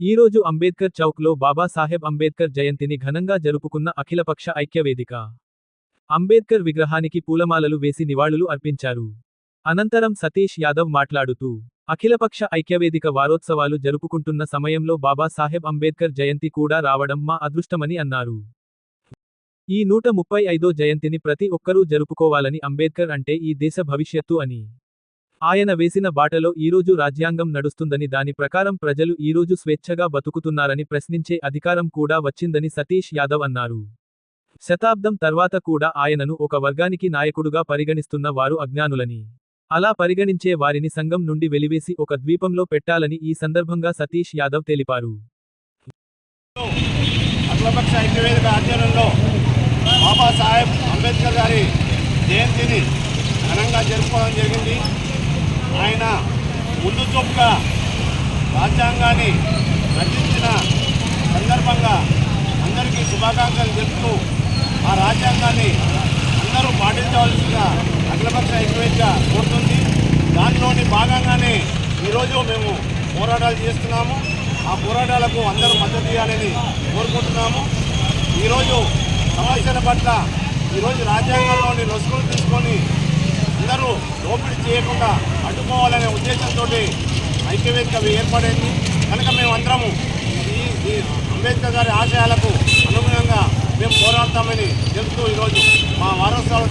ఈరోజు అంబేద్కర్ చౌక్లో బాబాసాహెబ్ అంబేద్కర్ జయంతిని ఘనంగా జరుపుకున్న అఖిలపక్ష ఐక్యవేదిక. అంబేద్కర్ విగ్రహానికి పూలమాలలు వేసి నివాళులు అర్పించారు. అనంతరం సతీష్ యాదవ్ మాట్లాడుతూ అఖిలపక్ష ఐక్యవేదిక వారోత్సవాలు జరుపుకుంటున్న సమయంలో బాబాసాహెబ్ అంబేద్కర్ జయంతి కూడా రావడం మా అదృష్టమని అన్నారు. ఈ నూట ముప్పై ఐదో జయంతిని ప్రతి ఒక్కరూ జరుపుకోవాలని అంబేద్కర్ అంటే ఈ దేశ భవిష్యత్తు అని. ఆయన వేసిన బాటలో ఈరోజు రాజ్యాంగం నడుస్తుందని దాని ప్రకారం ప్రజలు ఈరోజు స్వేచ్ఛగా బతుకుతున్నారని ప్రశ్నించే అధికారం కూడా వచ్చిందని సతీష్ యాదవ్ అన్నారు. శతాబ్దం తర్వాత కూడా ఆయనను ఒక వర్గానికి నాయకుడుగా పరిగణిస్తున్న వారు అజ్ఞానులని. అలా పరిగణించే వారిని సంఘం నుండి వెలివేసి ఒక ద్వీపంలో పెట్టాలని ఈ సందర్భంగా సతీష్ యాదవ్ తెలిపారు. అఖిలపక్ష ఐక్యవేదిక ఆధ్వర్యంలో బాబాసాహెబ్ అంబేద్కర్ గారి జయంతిని ఘనంగా జరుపుకోవడం జరిగింది. ఆయన ముందు చూపుగా రాజ్యాంగాన్ని రచించిన సందర్భంగా అందరికీ శుభాకాంక్షలు చెప్తూ ఆ రాజ్యాంగాన్ని అందరూ పాటించవలసిన అఖిలపక్ష ఐక్యవేదిక కోరుతుంది. దానిలోని భాగంగానే ఈరోజు మేము పోరాటాలు చేస్తున్నాము. ఆ పోరాటాలకు అందరూ మద్దతు ఇవ్వాలని కోరుకుంటున్నాము. ఈరోజు సమస్యల పట్ల ఈరోజు రాజ్యాంగంలోని లొసుగులు తీసుకొని దోపిడీ చేయకుండా అడ్డుకోవాలనే ఉద్దేశంతో ఐక్యవేదిక ఏర్పడింది. కనుక మేము అందరము ఈ ఈ అంబేద్కర్ గారి ఆశయాలకు అనుగుణంగా మేము పోరాడతామని చెబుతూ ఈరోజు మా వారోత్సవాల